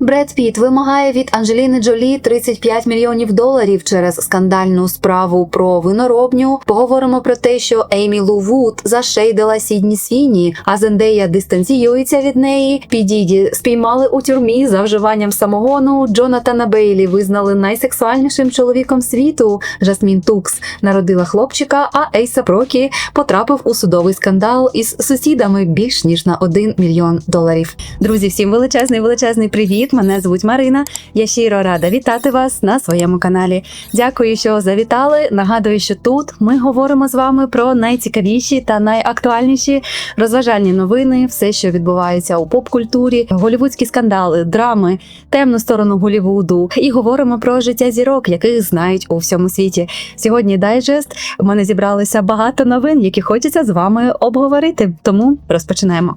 Бред Піт вимагає від Анджеліни Джолі 35 мільйонів доларів через скандальну справу про виноробню. Поговоримо про те, що Еймі Лу Вуд зашейдила Сідні Свіні, а Зендея дистанціюється від неї. Підіді спіймали у тюрмі за вживанням самогону. Джонатана Бейлі визнали найсексуальнішим чоловіком світу. Жасмін Тукс народила хлопчика, а Ейса Прокі потрапив у судовий скандал із сусідами більш ніж на 1 мільйон доларів. Друзі, всім величезний величезний привіт! Мене звуть Марина. Я щиро рада вітати вас на своєму каналі. Дякую, що завітали. Нагадую, що тут ми говоримо з вами про найцікавіші та найактуальніші розважальні новини, все, що відбувається у поп-культурі, голівудські скандали, драми, темну сторону Голівуду. І говоримо про життя зірок, яких знають у всьому світі. Сьогодні дайджест. У мене зібралося багато новин, які хочеться з вами обговорити. Тому розпочинаємо.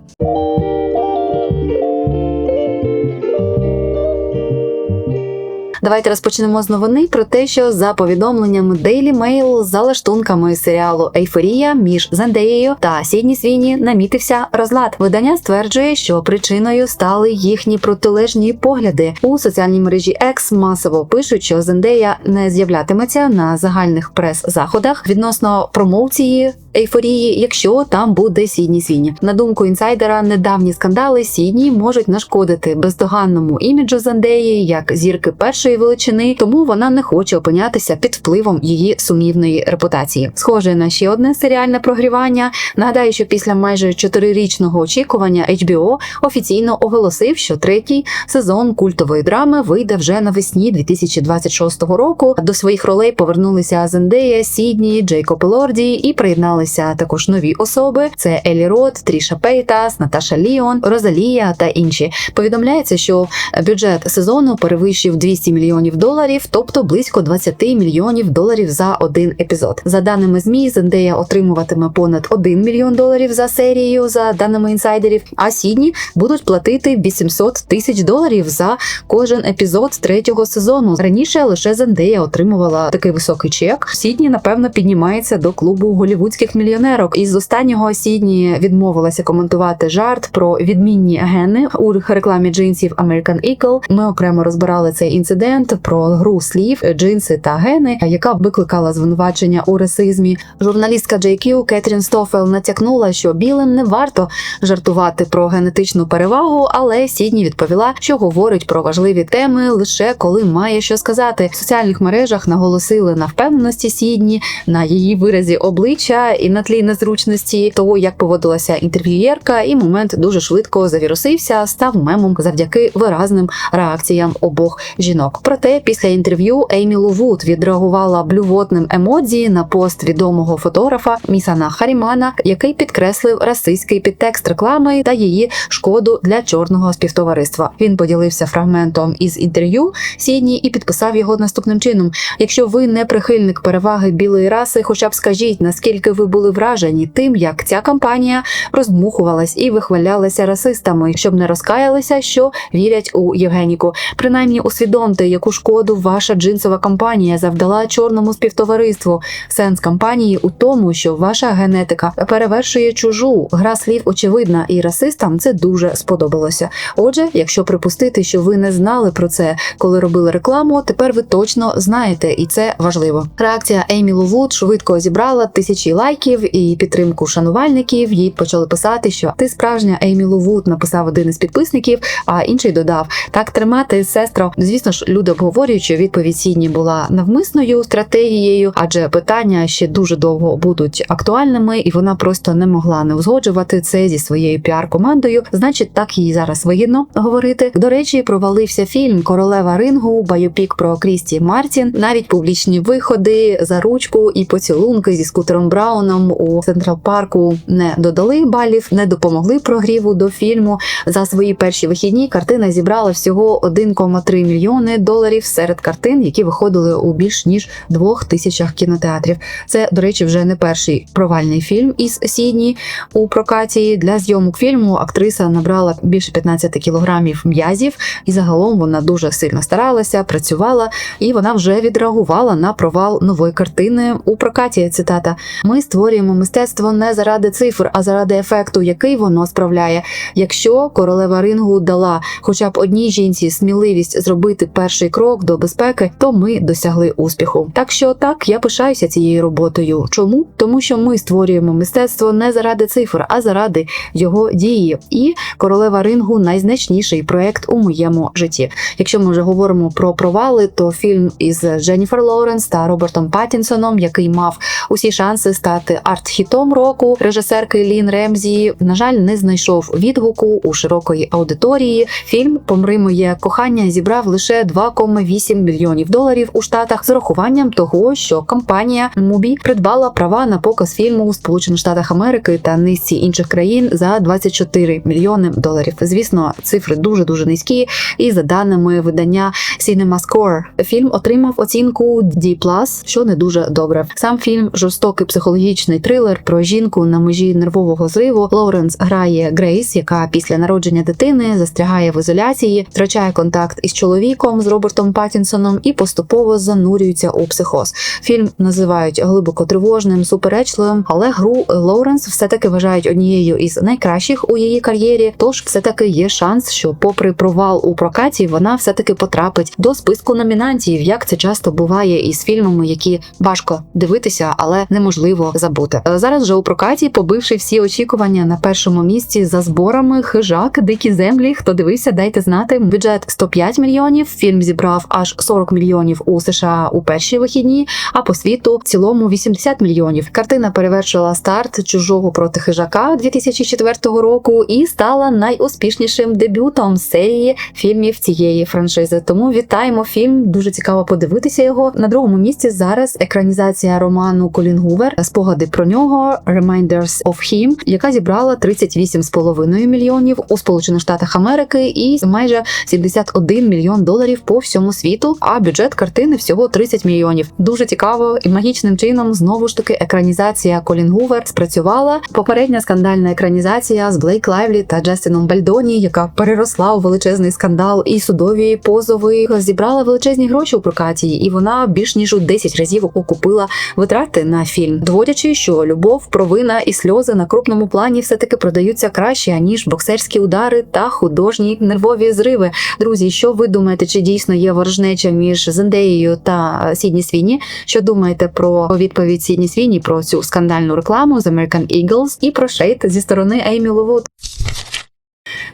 Давайте розпочнемо з новини про те, що за повідомленнями Daily Mail за лаштунками серіалу Ейфорія між Зендеєю та Сідні Свіні намітився розлад. Видання стверджує, що причиною стали їхні протилежні погляди у соціальній мережі X масово пишуть, що Зендея не з'являтиметься на загальних прес-заходах відносно промоції. Ейфорії, якщо там буде Сідні Свіні. На думку інсайдера, недавні скандали Сідні можуть нашкодити бездоганному іміджу Зендеї як зірки першої величини, тому вона не хоче опинятися під впливом її сумнівної репутації. Схоже на ще одне серіальне прогрівання. Нагадаю, що після майже чотирирічного очікування HBO офіційно оголосив, що третій сезон культової драми вийде вже навесні 2026 року. До своїх ролей повернулися Зендея, Сідні, Джейкоб Лорді і приєдналися також нові особи: це Елі Рот, Тріша Пейтас, Наташа Ліон, Розалія та інші. Повідомляється, що бюджет сезону перевищив 200 мільйонів доларів, тобто близько 20 мільйонів доларів за один епізод. За даними змі, Зендея отримуватиме понад 1 мільйон доларів за серію, за даними інсайдерів. А Сідні будуть платити 800 тисяч доларів за кожен епізод третього сезону. Раніше лише Зендея отримувала такий високий чек. Сідні, напевно, піднімається до клубу голівудських мільйонерок. Із останнього Сідні відмовилася коментувати жарт про відмінні гени у рекламі джинсів American Eagle. Ми окремо розбирали цей інцидент про гру слів, джинси та гени, яка викликала звинувачення у расизмі. Журналістка JQ Кетрін Стофел натякнула, що білим не варто жартувати про генетичну перевагу, але Сідні відповіла, що говорить про важливі теми лише коли має що сказати. В соціальних мережах наголосили на впевненості Сідні, на її виразі обличчя і на тлі незручності того, як поводилася інтерв'юєрка, і момент дуже швидко завірусився, став мемом завдяки виразним реакціям обох жінок. Проте після інтерв'ю Еймі Лувуд відреагувала блювотним емодзі на пост відомого фотографа Місана Харімана, який підкреслив расистський підтекст реклами та її шкоду для чорного співтовариства. Він поділився фрагментом із інтерв'ю Сідні і підписав його наступним чином: якщо ви не прихильник переваги білої раси, хоча б скажіть, наскільки ви були вражені тим, як ця кампанія роздмухувалась і вихвалялася расистами, щоб не розкаялися, що вірять у Євгеніку. Принаймні усвідомте, яку шкоду ваша джинсова кампанія завдала чорному співтовариству. Сенс кампанії у тому, що ваша генетика перевершує чужу. Гра слів очевидна, і расистам це дуже сподобалося. Отже, якщо припустити, що ви не знали про це, коли робили рекламу, тепер ви точно знаєте, і це важливо. Реакція Еймі Лувуд швидко зібрала тисячі лайків і підтримку шанувальників. Їй почали писати, що ти справжня Еймі Лувуд, написав один із підписників, а інший додав: так тримати, сестро. Звісно ж, люди обговорюють, що відповідь Сідні була навмисною стратегією, адже питання ще дуже довго будуть актуальними, і вона просто не могла не узгоджувати це зі своєю піар-командою. Значить, так їй зараз вигідно говорити. До речі, провалився фільм Королева рингу, байопік про Крісті Мартін, навіть публічні виходи за ручку і поцілунки зі скутером Брауном у Централ Парку не додали балів, не допомогли прогріву до фільму. За свої перші вихідні картина зібрала всього 1,3 мільйони доларів серед картин, які виходили у більш ніж двох тисячах кінотеатрів. Це, до речі, вже не перший провальний фільм із Сідні у прокаті. Для зйомок фільму актриса набрала більше 15 кілограмів м'язів, і загалом вона дуже сильно старалася, працювала, і вона вже відреагувала на провал нової картини у прокаті. Цитата: Ми створюємо мистецтво не заради цифр, а заради ефекту, який воно справляє. Якщо королева рингу дала хоча б одній жінці сміливість зробити перший крок до безпеки, то ми досягли успіху. Так що так я пишаюся цією роботою. Чому? Тому що ми створюємо мистецтво не заради цифр, а заради його дії. І королева рингу найзначніший проект у моєму житті. Якщо ми вже говоримо про провали, то фільм із Дженніфер Лоуренс та Робертом Паттінсоном, який мав усі шанси стати арт-хітом року режисерки Лін Ремзі, на жаль, не знайшов відгуку у широкої аудиторії. Фільм Помри моє кохання зібрав лише 2,8 мільйонів доларів у штатах з урахуванням того, що компанія Мубі придбала права на показ фільму у Сполучених Штатах Америки та низці інших країн за 24 мільйони доларів. Звісно, цифри дуже дуже низькі. І за даними видання CinemaScore, фільм отримав оцінку D+, що не дуже добре. Сам фільм жорстокий психологічний трилер про жінку на межі нервового зриву. Лоуренс грає Грейс, яка після народження дитини застрягає в ізоляції, втрачає контакт із чоловіком Робертом Паттінсоном і поступово занурюється у психоз. Фільм називають глибоко тривожним, суперечливим, але гру Лоуренс все таки вважають однією із найкращих у її кар'єрі. Тож все таки є шанс, що, попри провал у прокаті, вона все таки потрапить до списку номінантів, як це часто буває із фільмами, які важко дивитися, але неможливо забути. Е, Зараз вже у прокаті, побивши всі очікування на першому місці за зборами хижак, дикі землі. Хто дивився, дайте знати. Бюджет 105 мільйонів. Фільм зібрав аж 40 мільйонів у США у перші вихідні, а по світу в цілому 80 мільйонів. Картина перевершила старт чужого проти хижака 2004 року і стала найуспішнішим дебютом серії фільмів цієї франшизи. Тому вітаємо фільм. Дуже цікаво подивитися його. На другому місці зараз екранізація роману Колін Гувер, спогади про нього Reminders of Him, яка зібрала 38,5 мільйонів у Сполучених Штатах Америки і майже 71 мільйон доларів по всьому світу. А бюджет картини всього 30 мільйонів. Дуже цікаво і магічним чином знову ж таки екранізація Колін Гувер спрацювала. Попередня скандальна екранізація з Блейк Лайвлі та Джастином Бальдоні, яка переросла у величезний скандал і судові позови, зібрала величезні гроші у прокаті, і вона більш ніж у 10 разів окупила витрати на фільм, доводячи, що любов, провина і сльози на крупному плані все таки продаються краще аніж боксерські удари та художні нервові зриви. Друзі, що ви думаєте, чи дійсно є ворожнеча між Зендеєю та Сідні Свіні? Що думаєте про відповідь Сідні Свіні про цю скандальну рекламу з American Eagles і про шейт зі сторони Еймі Ловуд?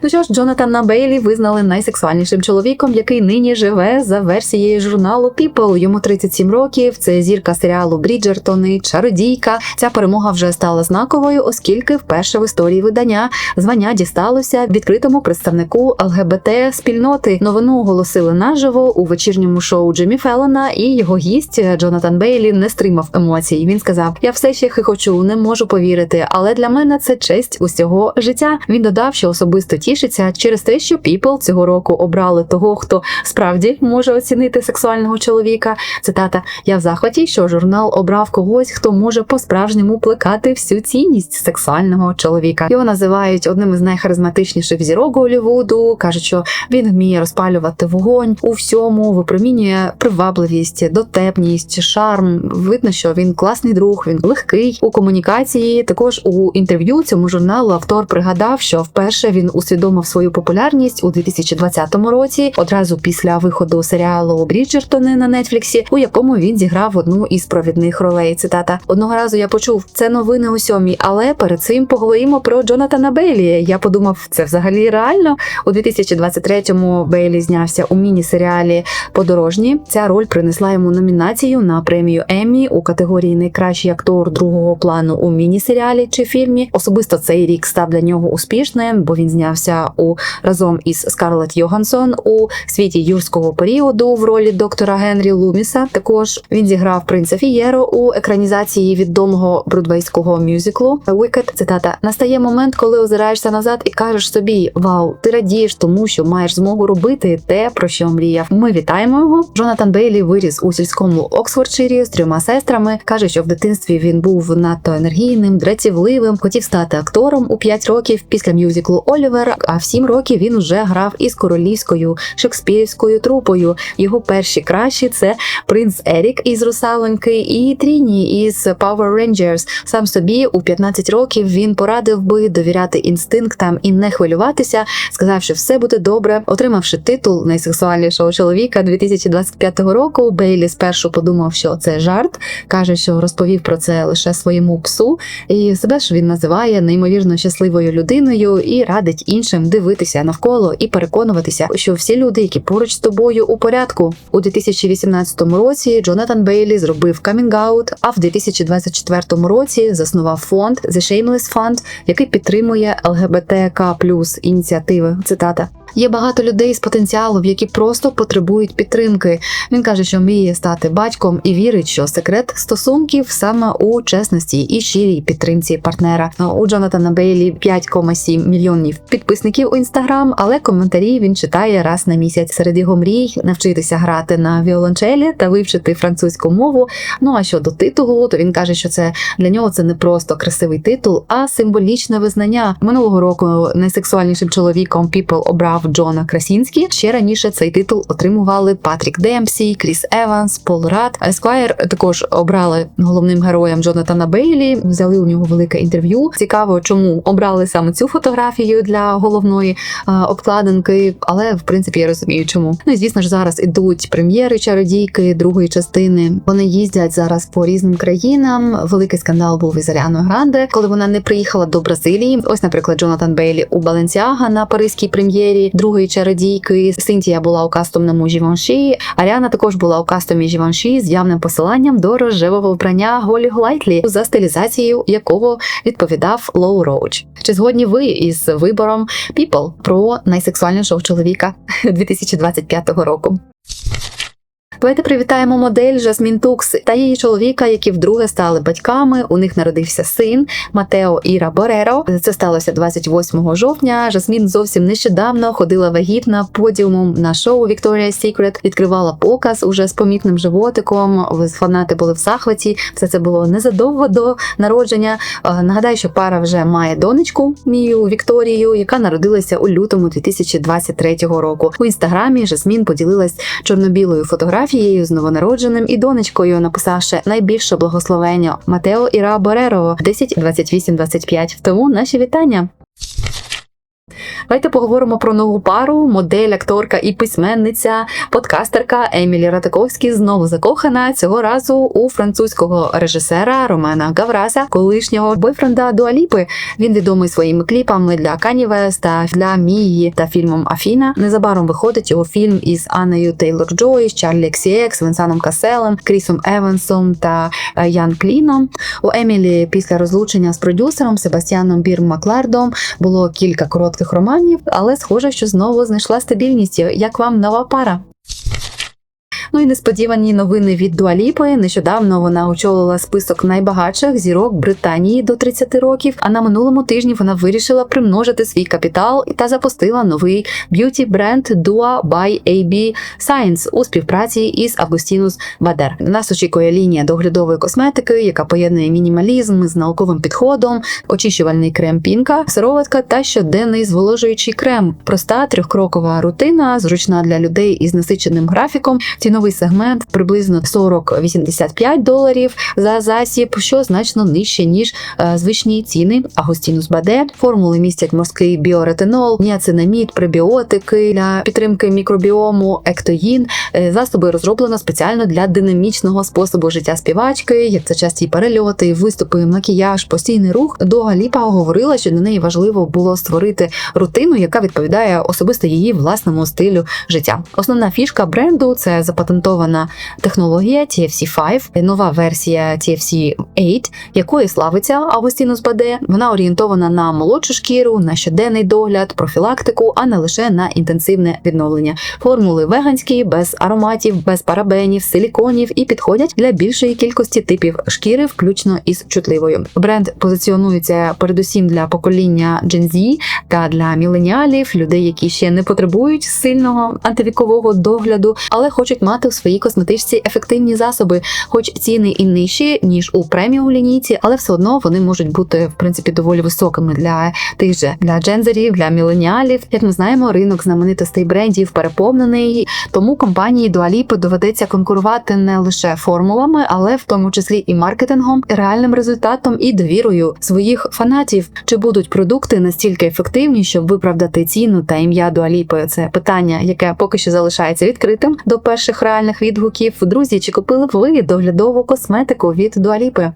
Ну що ж, Джонатана Бейлі визнали найсексуальнішим чоловіком, який нині живе за версією журналу People. Йому 37 років. Це зірка серіалу Бріджертони, чародійка. Ця перемога вже стала знаковою, оскільки вперше в історії видання звання дісталося відкритому представнику ЛГБТ спільноти. Новину оголосили наживо у вечірньому шоу Джиммі Феллона, і його гість Джонатан Бейлі не стримав емоцій. Він сказав: Я все ще хихочу, не можу повірити, але для мене це честь усього життя. Він додав, що особисто тішиться через те, що People цього року обрали того, хто справді може оцінити сексуального чоловіка. Цитата: Я в захваті, що журнал обрав когось, хто може по-справжньому плекати всю цінність сексуального чоловіка. Його називають одним із найхаризматичніших зірок Голлівуду. кажуть, що він вміє розпалювати вогонь у всьому, випромінює привабливість, дотепність, шарм. Видно, що він класний друг, він легкий у комунікації. Також у інтерв'ю цьому журналу автор пригадав, що вперше він усвідомив свою популярність у 2020 році, одразу після виходу серіалу Бріджертони на Нетфліксі, у якому він зіграв одну із провідних ролей. Цитата: одного разу я почув це новини у сьомій, але перед цим поговоримо про Джонатана Бейлі. Я подумав, це взагалі реально. У 2023-му Бейлі знявся у міні-серіалі Подорожні. Ця роль принесла йому номінацію на премію Еммі у категорії Найкращий актор другого плану у міні-серіалі чи фільмі. Особисто цей рік став для нього успішним, бо він знявся знімався у разом із Скарлетт Йогансон у світі юрського періоду в ролі доктора Генрі Луміса. Також він зіграв принца Фієро у екранізації відомого бродвейського мюзиклу Wicked. Цитата настає момент, коли озираєшся назад і кажеш собі: Вау, ти радієш тому, що маєш змогу робити те, про що мріяв. Ми вітаємо його. Джонатан Бейлі виріс у сільському Оксфордширі з трьома сестрами. каже, що в дитинстві він був надто енергійним, дрецівливим, хотів стати актором у 5 років після мюзиклу Олівер. А в 7 років він уже грав із королівською шекспірською трупою. Його перші кращі це принц Ерік із Русалоньки і Тріні із Power Rangers. Сам собі у 15 років він порадив би довіряти інстинктам і не хвилюватися. Сказав, що все буде добре. Отримавши титул найсексуальнішого чоловіка 2025 року. Бейлі спершу подумав, що це жарт. каже, що розповів про це лише своєму псу, і себе ж він називає неймовірно щасливою людиною і радить іншим дивитися навколо і переконуватися, що всі люди, які поруч з тобою у порядку, у 2018 році Джонатан Бейлі зробив камінг-аут, а в 2024 році заснував фонд The Shameless Fund, який підтримує ЛГБТК плюс ініціативи. Цитата. Є багато людей з потенціалом, які просто потребують підтримки. Він каже, що мріє стати батьком і вірить, що секрет стосунків саме у чесності і щирій підтримці партнера. У Джонатана Бейлі 5,7 мільйонів підписників у інстаграм, але коментарі він читає раз на місяць. Серед його мрій навчитися грати на віолончелі та вивчити французьку мову. Ну а щодо титулу, то він каже, що це для нього це не просто красивий титул, а символічне визнання минулого року. Найсексуальнішим чоловіком People обрав Джона Красінський. Ще раніше цей титул отримували Патрік Демпсі, Кріс Еванс, Пол Рад. Есквайр також обрали головним героєм Джонатана Бейлі. Взяли у нього велике інтерв'ю. Цікаво, чому обрали саме цю фотографію для головної а, обкладинки, але в принципі я розумію, чому. Ну і звісно ж зараз ідуть прем'єри чародійки другої частини. Вони їздять зараз по різним країнам. Великий скандал був із Аріаною Гранде, коли вона не приїхала до Бразилії. Ось, наприклад, Джонатан Бейлі у Баленсіага на паризькій прем'єрі другої чародійки. Синтія була у кастомному Жіванші. Аріана також була у кастомі Жіванші з явним посиланням до рожевого вбрання Голі Глайтлі, за стилізацією якого відповідав Лоу Роуч. Чи згодні ви із вибором People про найсексуальнішого чоловіка 2025 року? Давайте привітаємо модель Жасмін Тукс та її чоловіка, які вдруге стали батьками. У них народився син Матео Іра Бореро. Це сталося 28 жовтня. Жасмін зовсім нещодавно ходила вагітна подіумом на шоу Victoria's Secret, відкривала показ уже з помітним животиком. Фанати були в захваті. Все це було незадовго до народження. Нагадаю, що пара вже має донечку Мію Вікторію, яка народилася у лютому 2023 року. У інстаграмі Жасмін поділилась чорно-білою фотографією фотографією з новонародженим і донечкою, написавши найбільше благословення Матео Іра Бореро 10, 28, 25. Тому наші вітання. Давайте поговоримо про нову пару, модель, акторка і письменниця, подкастерка Емілі Ратаковські знову закохана цього разу у французького режисера Романа Гавраса, колишнього бойфренда Дуаліпи. Він відомий своїми кліпами для Кані Веста, для Мії та фільмом Афіна. Незабаром виходить його фільм із Аннею Тейлор Джой, Чарлі Ексіекс, Венсаном Каселем, Крісом Евансом та е, Ян Кліном. У Емілі після розлучення з продюсером Себастьяном Бірм Маклардом було кілька коротких романів, але схоже, що знову знайшла стабільність. Як вам нова пара? Ну і несподівані новини від Дуаліпи. Нещодавно вона очолила список найбагатших зірок Британії до 30 років. А на минулому тижні вона вирішила примножити свій капітал та запустила новий б'юті бренд Dua by AB Science у співпраці із Августінус Бадер. Нас очікує лінія доглядової косметики, яка поєднує мінімалізм з науковим підходом, очищувальний крем пінка, сироватка та щоденний зволожуючий крем. Проста трьохкрокова рутина, зручна для людей із насиченим графіком. Ціновий ціновий сегмент приблизно 40-85 доларів за засіб, що значно нижче ніж е, звичні ціни. Агустінус Баде формули містять морський біоретинол, ніацинамід, пребіотики для підтримки мікробіому, ектоїн, Е, Засоби розроблено спеціально для динамічного способу життя співачки, як це часті перельоти, виступи, макіяж, постійний рух. Дога Ліпа говорила, що для неї важливо було створити рутину, яка відповідає особисто її власному стилю життя. Основна фішка бренду це запатентована технологія TFC5, нова версія TFC 8, якої славиться Августінус Баде. Вона орієнтована на молодшу шкіру, на щоденний догляд, профілактику, а не лише на інтенсивне відновлення. Формули веганські, без ароматів, без парабенів, силіконів і підходять для більшої кількості типів шкіри, включно із чутливою. Бренд позиціонується передусім для покоління Gen Z та для міленіалів, людей, які ще не потребують сильного антивікового догляду, але хочуть мати в своїй косметичці ефективні засоби, хоч ціни і нижчі ніж у преміум лінійці, але все одно вони можуть бути в принципі доволі високими для тих же для джензерів, для міленіалів. Як ми знаємо, ринок знаменитостей брендів переповнений, тому компанії Дуаліпи доведеться конкурувати не лише формулами, але в тому числі і маркетингом, реальним результатом і довірою своїх фанатів. Чи будуть продукти настільки ефективні, щоб виправдати ціну та ім'я Дуаліпи? Це питання, яке поки що залишається відкритим до перших реальних відгуків. Друзі, чи купили ви доглядову косметику від Дуаліпи?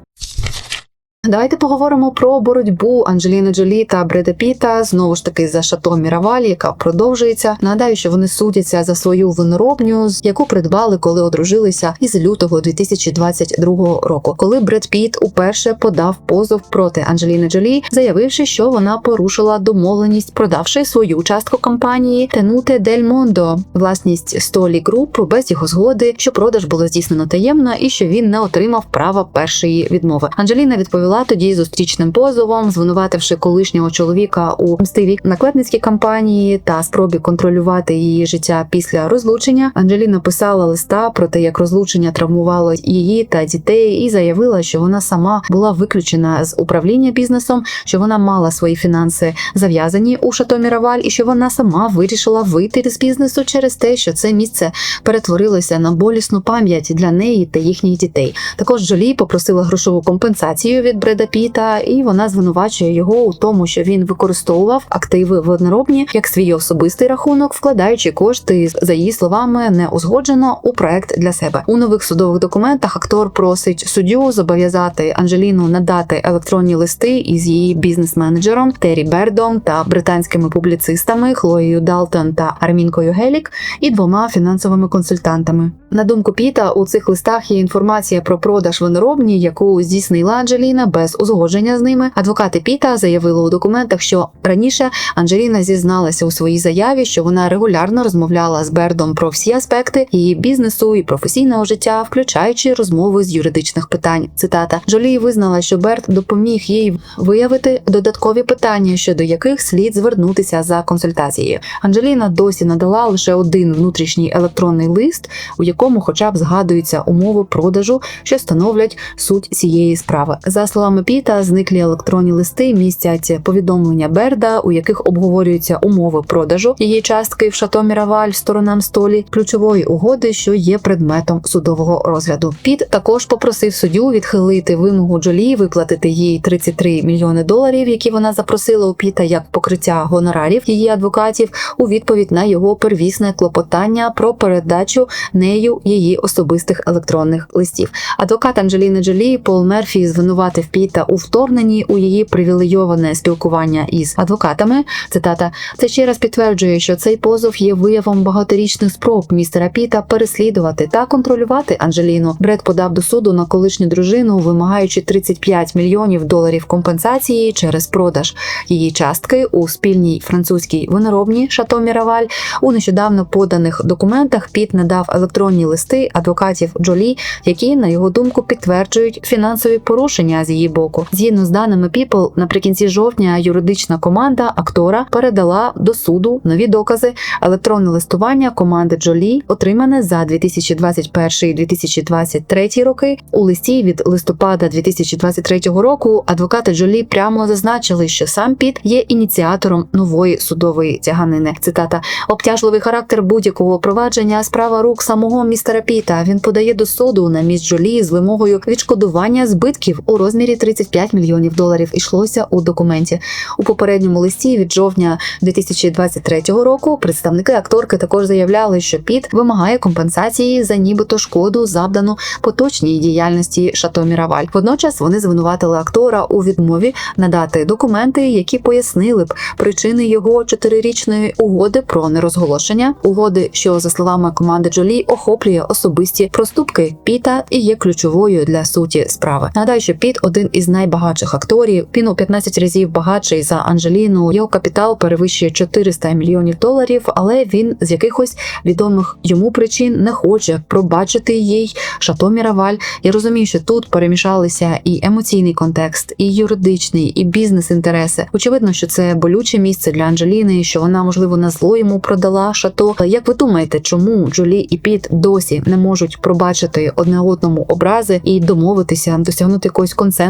Давайте поговоримо про боротьбу Анджеліни Джолі та Бреда Піта знову ж таки за шато Міравалі, яка продовжується. Нагадаю, що вони судяться за свою виноробню, яку придбали, коли одружилися із лютого 2022 року, коли Бред Піт уперше подав позов проти Анджеліни Джолі, заявивши, що вона порушила домовленість, продавши свою частку компанії Тенуте Дель Мондо, власність Столі Груп без його згоди, що продаж було здійснено таємно і що він не отримав права першої відмови. Анджеліна відповіла тоді зустрічним позовом, звинувативши колишнього чоловіка у мстивій наклепницькій кампанії та спробі контролювати її життя після розлучення. Анджеліна писала листа про те, як розлучення травмувало її та дітей, і заявила, що вона сама була виключена з управління бізнесом, що вона мала свої фінанси зав'язані у Шато Міраваль, і що вона сама вирішила вийти з бізнесу через те, що це місце перетворилося на болісну пам'ять для неї та їхніх дітей. Також Джолі попросила грошову компенсацію від Бреда Піта, і вона звинувачує його у тому, що він використовував активи в одноробні як свій особистий рахунок, вкладаючи кошти за її словами не узгоджено у проект для себе. У нових судових документах актор просить суддю зобов'язати Анжеліну надати електронні листи із її бізнес-менеджером Террі Бердом та британськими публіцистами Хлоєю Далтон та Армінкою Гелік і двома фінансовими консультантами. На думку Піта, у цих листах є інформація про продаж виноробні, яку здійснила Анджеліна без узгодження з ними. Адвокати Піта заявили у документах, що раніше Анджеліна зізналася у своїй заяві, що вона регулярно розмовляла з Бердом про всі аспекти її бізнесу і професійного життя, включаючи розмови з юридичних питань. Цитата Джолі визнала, що Берт допоміг їй виявити додаткові питання, щодо яких слід звернутися за консультацією. Анджеліна досі надала лише один внутрішній електронний лист, у якому, хоча б згадуються умови продажу, що становлять суть цієї справи. За словами Піта, зниклі електронні листи містять повідомлення Берда, у яких обговорюються умови продажу її частки в шато Міраваль сторонам столі ключової угоди, що є предметом судового розгляду. Піт також попросив суддю відхилити вимогу Джолі виплатити їй 33 мільйони доларів, які вона запросила у Піта як покриття гонорарів її адвокатів у відповідь на його первісне клопотання про передачу нею її особистих електронних листів. Адвокат Анджеліни Джолі Пол Мерфі звинуватив Піта у вторгненні у її привілейоване спілкування із адвокатами. Цитата це ще раз підтверджує, що цей позов є виявом багаторічних спроб містера Піта переслідувати та контролювати Анджеліну. Бред подав до суду на колишню дружину, вимагаючи 35 мільйонів доларів компенсації через продаж її частки у спільній французькій виноробні Шато Міраваль. У нещодавно поданих документах Піт надав електронні листи адвокатів Джолі, які на його думку підтверджують фінансові порушення з її боку. Згідно з даними People, наприкінці жовтня юридична команда актора передала до суду нові докази електронне листування команди Джолі, отримане за 2021-2023 роки. У листі від листопада 2023 року адвокати Джолі прямо зазначили, що сам Піт є ініціатором нової судової тяганини. Цитата обтяжливий характер будь-якого провадження, справа рук самого містера Піта. Він подає до суду на міс Джолі з вимогою відшкодування збитків у розмірі 35 мільйонів доларів. Ішлося у документі. У попередньому листі від жовтня 2023 року представники акторки також заявляли, що Піт вимагає компенсації за нібито шкоду, завдану поточній діяльності Шато Міраваль. Водночас вони звинуватили актора у відмові надати документи, які пояснили б причини його чотирирічної угоди про нерозголошення. Угоди, що за словами команди Джолі охоплює особисті проступки Піта і є ключовою для суті справи. Нагадаю, що Піт один із найбагатших акторів. Він у 15 разів багатший за Анджеліну. Його капітал перевищує 400 мільйонів доларів, але він з якихось відомих йому причин не хоче пробачити їй Шато Міраваль. Я розумію, що тут перемішалися і емоційний контекст, і юридичний, і бізнес-інтереси. Очевидно, що це болюче місце для Анджеліни, що вона можливо на зло йому продала шато. Як ви думаєте, чому Джолі і Піт досі не можуть пробачити одне одному образи і домовитися, досягнути якогось консенсусу?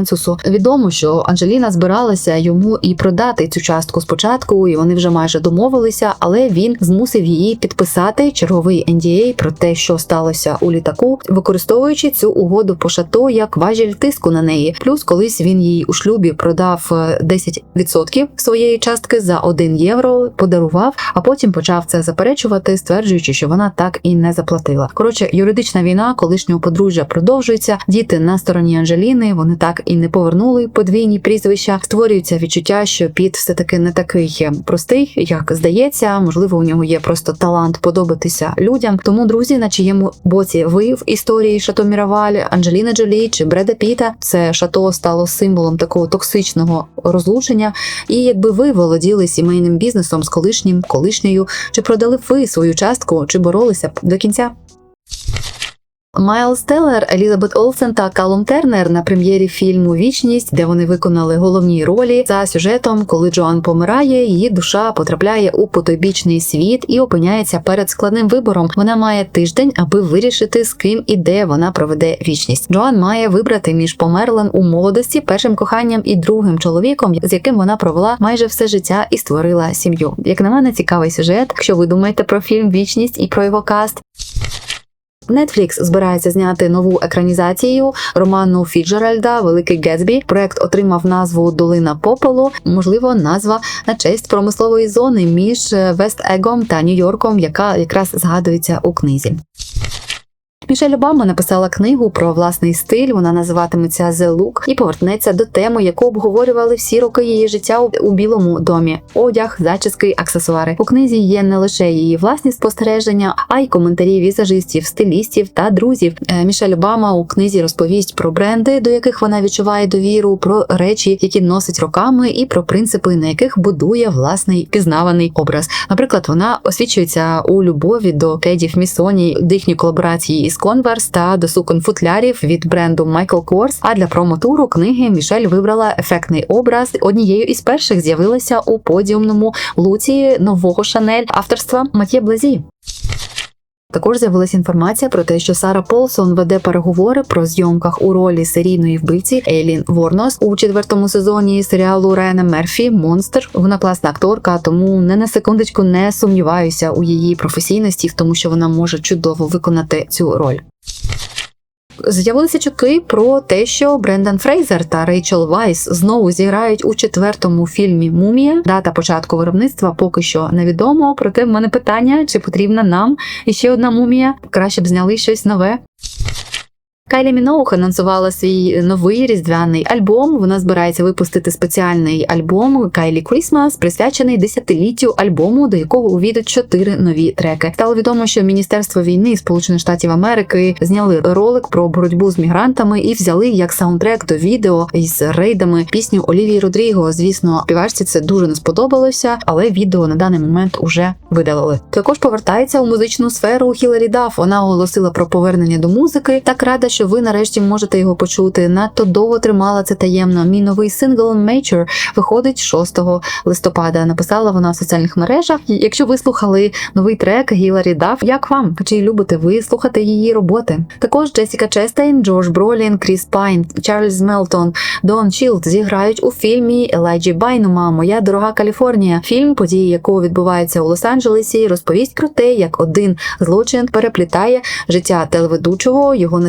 Відомо, що Анджеліна збиралася йому і продати цю частку спочатку, і вони вже майже домовилися, але він змусив її підписати черговий NDA про те, що сталося у літаку, використовуючи цю угоду по шато як важіль тиску на неї. Плюс колись він їй у шлюбі продав е, 10% своєї частки за 1 євро, подарував, а потім почав це заперечувати, стверджуючи, що вона так і не заплатила. Коротше, юридична війна колишнього подружжя продовжується. Діти на стороні Анжеліни, вони так і не повернули подвійні прізвища. Створюється відчуття, що Піт все таки не такий простий, як здається. Можливо, у нього є просто талант подобатися людям. Тому, друзі, на чиєму боці ви в історії Шато Міраваль, Анджеліна Джолі чи Бреда Піта, це шато стало символом такого токсичного розлучення. І якби ви володіли сімейним бізнесом з колишнім, колишньою, чи продали ви свою частку, чи боролися б до кінця? Майлз Теллер, Елізабет Олсен та Калум Тернер на прем'єрі фільму Вічність, де вони виконали головні ролі за сюжетом, коли Джоан помирає, її душа потрапляє у потойбічний світ і опиняється перед складним вибором. Вона має тиждень, аби вирішити, з ким і де вона проведе вічність. Джоан має вибрати між померлим у молодості, першим коханням і другим чоловіком, з яким вона провела майже все життя і створила сім'ю. Як на мене, цікавий сюжет. Якщо ви думаєте про фільм Вічність і про його каст. Netflix збирається зняти нову екранізацію роману Фіджеральда Великий Гетсбі. Проект отримав назву Долина попелу. Можливо, назва на честь промислової зони між Вест-Егом та Нью-Йорком, яка якраз згадується у книзі. Мішель Обама написала книгу про власний стиль. Вона називатиметься «The Look» і повернеться до теми, яку обговорювали всі роки її життя у, білому домі: одяг, зачіски, аксесуари. У книзі є не лише її власні спостереження, а й коментарі візажистів, стилістів та друзів. Е, Мішель Обама у книзі розповість про бренди, до яких вона відчуває довіру, про речі, які носить роками, і про принципи, на яких будує власний пізнаваний образ. Наприклад, вона освічується у любові до кедів Місоні, їхньої колаборації із Converse та до сукон футлярів від бренду Michael Kors. А для промотуру книги Мішель вибрала ефектний образ. Однією із перших з'явилася у подіумному луці нового Шанель авторства Матє Блазі. Також з'явилася інформація про те, що Сара Полсон веде переговори про зйомках у ролі серійної вбивці Ейлін Ворнос у четвертому сезоні серіалу Райана Мерфі Монстр. Вона класна акторка, тому не на секундочку не сумніваюся у її професійності, в тому що вона може чудово виконати цю роль. З'явилися чутки про те, що Брендан Фрейзер та Рейчел Вайс знову зіграють у четвертому фільмі Мумія. Дата початку виробництва поки що невідомо. Проте в мене питання, чи потрібна нам іще одна мумія? Краще б зняли щось нове. Кайлі Міноух анонсувала свій новий різдвяний альбом. Вона збирається випустити спеціальний альбом Кайлі Крісмас, присвячений десятиліттю альбому, до якого увійдуть чотири нові треки. Стало відомо, що Міністерство війни Сполучених Штатів Америки зняли ролик про боротьбу з мігрантами і взяли як саундтрек до відео із рейдами пісню Олівії Родріго. Звісно, співачці це дуже не сподобалося, але відео на даний момент уже видалили. Також повертається у музичну сферу Хіларі Даф. Вона оголосила про повернення до музики. Так рада, що що ви нарешті можете його почути. Надто довго тримала це таємно. Мій новий сингл Mature виходить 6 листопада. Написала вона в соціальних мережах. Якщо ви слухали новий трек Гіларі Даф, як вам? Чи любите ви слухати її роботи? Також Джесіка Честейн, Джордж Бролін, Кріс Пайн, Чарльз Мелтон, Дон Чілд зіграють у фільмі Елайджі Байнума Моя дорога Каліфорнія. Фільм, події якого відбуваються у Лос-Анджелесі, розповість про те, як один злочин переплітає життя телеведучого, його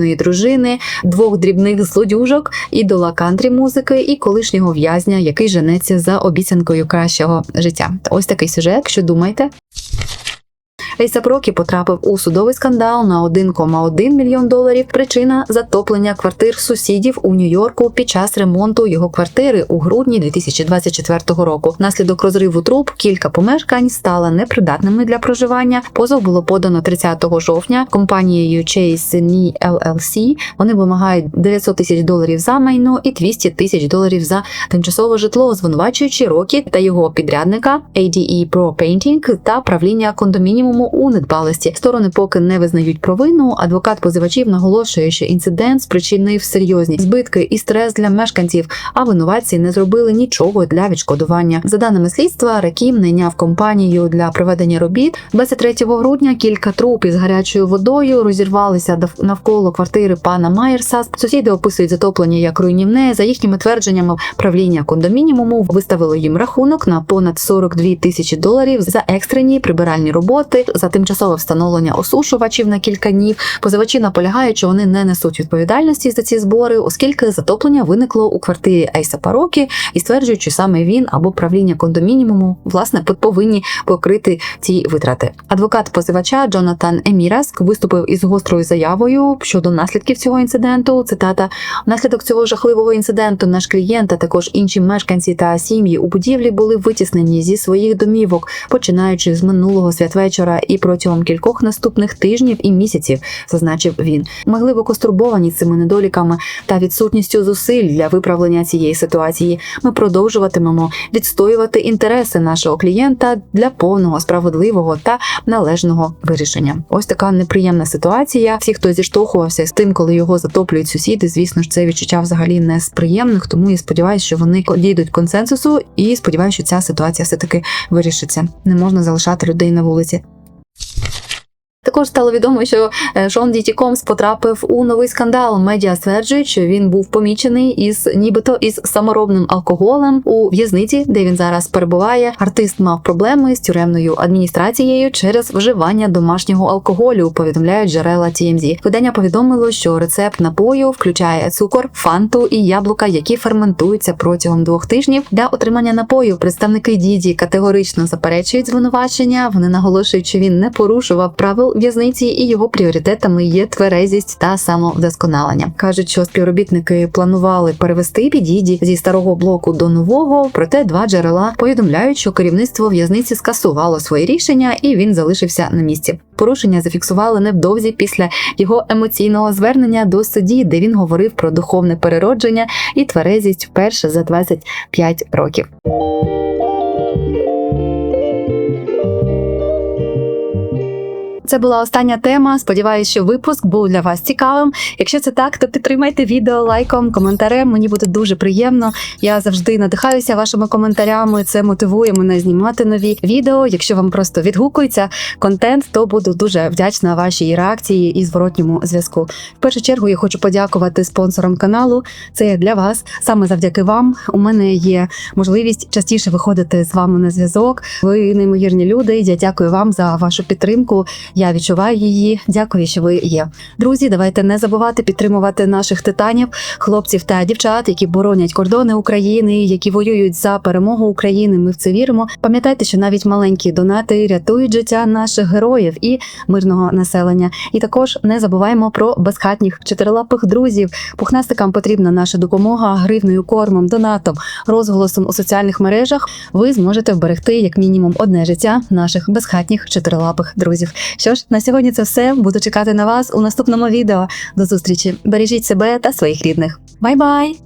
неспокійної дружини, двох дрібних злодюжок, ідола кантрі музики і колишнього в'язня, який женеться за обіцянкою кращого життя. Ось такий сюжет. Що думаєте? Ейсап Рокі потрапив у судовий скандал на 1,1 мільйон доларів. Причина затоплення квартир сусідів у Нью-Йорку під час ремонту його квартири у грудні 2024 року. Наслідок розриву труб кілька помешкань стали непридатними для проживання. Позов було подано 30 жовтня компанією Chase Knee LLC. Вони вимагають 900 тисяч доларів за майно і 200 тисяч доларів за тимчасове житло, звинувачуючи Рокі та його підрядника ADE Pro Painting та правління кондомініуму у недбалості. Сторони поки не визнають провину. Адвокат позивачів наголошує, що інцидент спричинив серйозні збитки і стрес для мешканців, а винуватці не зробили нічого для відшкодування. За даними слідства, Рекім найняв компанію для проведення робіт. 23 грудня кілька труб із гарячою водою розірвалися навколо квартири пана Майерса. Сусіди описують затоплення як руйнівне. За їхніми твердженнями, правління кондомініуму виставило їм рахунок на понад 42 тисячі доларів за екстрені прибиральні роботи, за тимчасове встановлення осушувачів на кілька днів. Позивачі наполягають, що вони не несуть відповідальності за ці збори, оскільки затоплення виникло у квартирі Ейса Парокі і стверджують, що саме він або правління кондомініуму власне повинні покрити ці витрати. Адвокат позивача Джонатан Еміраск виступив із гострою заявою щодо наслідків цього інциденту. Цитата внаслідок цього жахливого інциденту наш клієнт, а також інші мешканці та сім'ї у будівлі були витіснені зі своїх домівок, починаючи з минулого святвечора і протягом кількох наступних тижнів і місяців, зазначив він. Ми глибоко стурбовані цими недоліками та відсутністю зусиль для виправлення цієї ситуації. Ми продовжуватимемо відстоювати інтереси нашого клієнта для повного справедливого та належного вирішення. Ось така неприємна ситуація. Всі, хто зіштовхувався з тим, коли його затоплюють сусіди, звісно ж, це відчуття взагалі не з приємних. Тому я сподіваюся, що вони дійдуть консенсусу, і сподіваюся, що ця ситуація все таки вирішиться. Не можна залишати людей на вулиці. Також стало відомо, що е, Шон Діті Комс потрапив у новий скандал. Медіа стверджують, що він був помічений із нібито із саморобним алкоголем у в'язниці, де він зараз перебуває. Артист мав проблеми з тюремною адміністрацією через вживання домашнього алкоголю. Повідомляють джерела TMZ. Видання повідомило, що рецепт напою включає цукор, фанту і яблука, які ферментуються протягом двох тижнів. Для отримання напою представники діді категорично заперечують звинувачення. Вони наголошують, що він не порушував правил в'язниці, і його пріоритетами є тверезість та самовдосконалення. кажуть, що співробітники планували перевести підіді зі старого блоку до нового. Проте два джерела повідомляють, що керівництво в'язниці скасувало своє рішення, і він залишився на місці. Порушення зафіксували невдовзі після його емоційного звернення до судді, де він говорив про духовне переродження і тверезість вперше за 25 років. Це була остання тема. Сподіваюсь, що випуск був для вас цікавим. Якщо це так, то підтримайте відео лайком, коментарем. Мені буде дуже приємно. Я завжди надихаюся вашими коментарями. Це мотивує мене знімати нові відео. Якщо вам просто відгукується контент, то буду дуже вдячна вашій реакції і зворотньому зв'язку. В першу чергу я хочу подякувати спонсорам каналу. Це для вас. Саме завдяки вам. У мене є можливість частіше виходити з вами на зв'язок. Ви неймовірні люди. Я дякую вам за вашу підтримку. Я відчуваю її. Дякую, що ви є. Друзі, давайте не забувати підтримувати наших титанів, хлопців та дівчат, які боронять кордони України, які воюють за перемогу України. Ми в це віримо. Пам'ятайте, що навіть маленькі донати рятують життя наших героїв і мирного населення. І також не забуваємо про безхатніх чотирилапих друзів. Пухнастикам потрібна наша допомога гривною кормом, донатом, розголосом у соціальних мережах. Ви зможете вберегти як мінімум одне життя наших безхатніх чотирилапих друзів. Що ж, на сьогодні це все. Буду чекати на вас у наступному відео. До зустрічі. Бережіть себе та своїх рідних. Бай-бай!